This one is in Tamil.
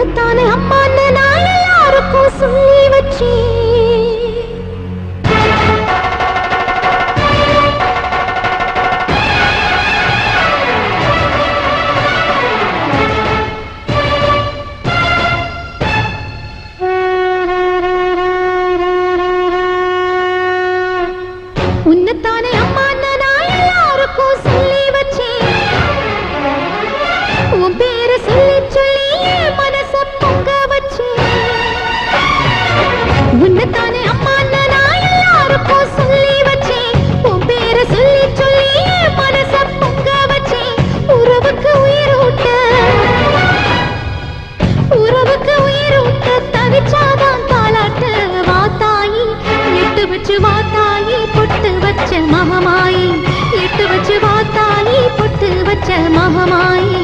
உன்னைத்தானே அம்மான்னு நான் எல்லாருக்கும் சொல்லி வச்சேன். உன்னைத்தானே அம்மான்னு நான் எல்லாருக்கும் சொல்லி வச்சேன். உன் பேரை சொல்லி சொல்லி வாத்தாயி எட்டு வச்சு வாத்தாயி பொட்டு வச்ச மகமாயி எட்டு வச்சு வாத்தாயி பொட்டு வச்ச மகமாயி.